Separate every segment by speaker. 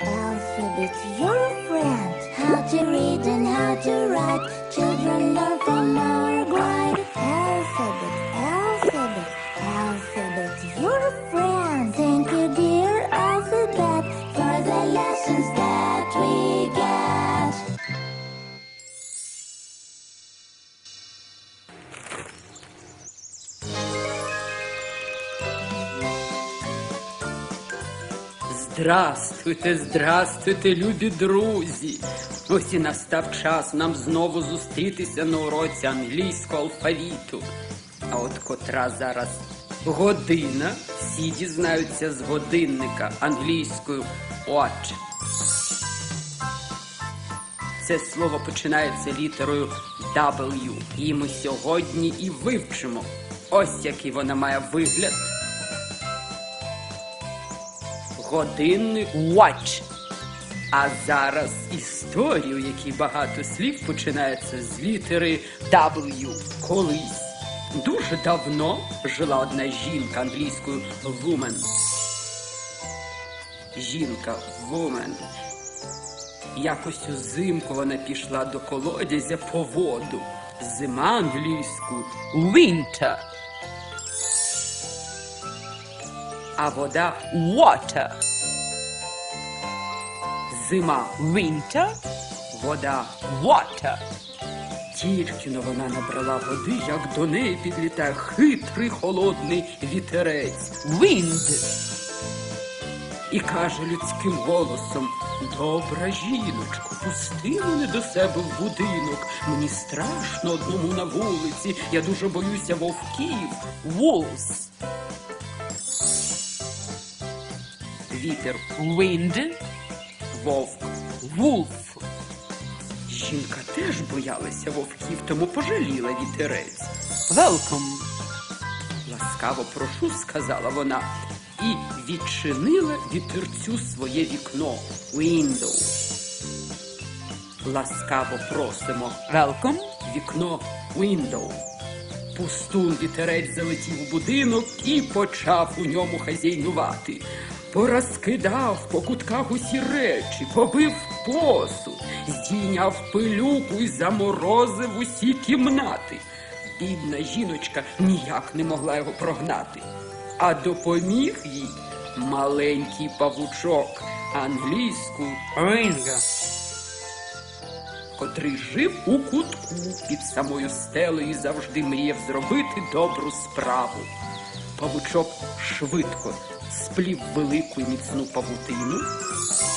Speaker 1: Alphabet, your friend. How to read and how to write. Children learn from our
Speaker 2: Здрастуйте, здрастуйте, любі друзі. Ось і настав час нам знову зустрітися на уроці англійського алфавіту. А от котра зараз година, всі дізнаються з годинника англійською watch. Це слово починається літерою W. І ми сьогодні і вивчимо. Ось який вона має вигляд. Годинник watch. А зараз історію, якій багато слів починається з літери W. Колись дуже давно жила одна жінка англійською woman. Жінка woman. Якось узимку вона пішла до колодязя по воду. Зима англійською winter. А вода water. Зима winter, вода water. Тільки но вона набрала води, як до неї підлітає хитрий холодний вітерець. Wind. І каже людським голосом: Добра жіночко, пусти мене до себе в будинок. Мені страшно одному на вулиці. Я дуже боюся вовків. Wolves. Вітер wind, вовк wolf. Жінка теж боялася вовків, тому пожаліла вітерець. Welcome. Ласкаво прошу, сказала вона, і відчинила вітерцю своє вікно. Window. Ласкаво просимо. Welcome. Вікно window. Пустун вітерець залетів у будинок і почав у ньому хазяйнувати. Порозкидав по кутках усі речі, побив посуд, здійняв пилюку і заморозив усі кімнати. Бідна жіночка ніяк не могла його прогнати, а допоміг їй маленький павучок англійською ринга котрий жив у кутку під самою стелею і завжди мріяв зробити добру справу. Павучок швидко сплів велику і міцну павутину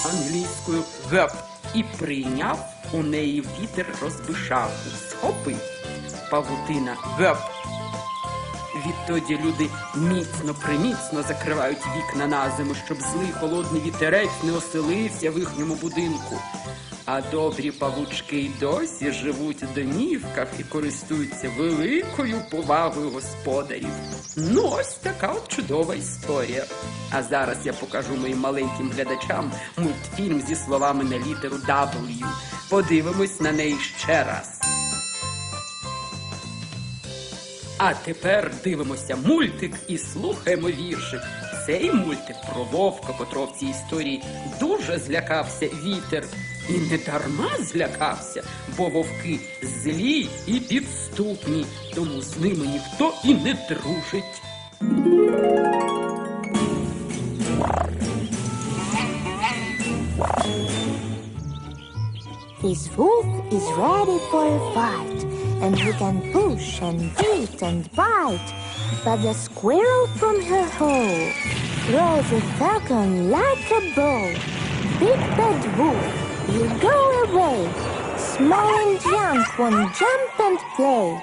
Speaker 2: англійською веб і прийняв у неї вітер розбишав, схопив павутина веб. Відтоді люди міцно приміцно закривають вікна на зиму, щоб злий холодний вітерець не оселився в їхньому будинку. А добрі павучки й досі живуть у домівках і користуються великою повагою господарів. Ну, ось така от чудова історія. А зараз я покажу моїм маленьким глядачам мультфільм зі словами на літеру W. Подивимось на неї ще раз. А тепер дивимося мультик і слухаємо віршик. Цей мультик про вовка, котрого в цій історії дуже злякався вітер. І не дарма злякався, бо вовки злі і підступні, тому з ними ніхто і не дружить.
Speaker 1: His wolf is ready for a fight, and he can push and beat and bite. But the squirrel from her hole throws a falcon like a bow. Big bad wolf, you go away. Small and young won't jump and play.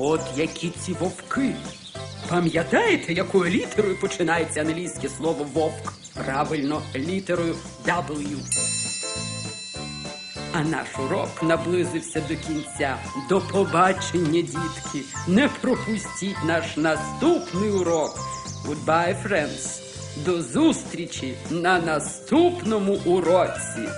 Speaker 2: От які ці вовки. Пам'ятаєте, якою літерою починається англійське слово вовк? Правильно, літерою W. А наш урок наблизився до кінця. До побачення, дітки. Не пропустіть наш наступний урок. Goodbye, friends. До зустрічі на наступному уроці.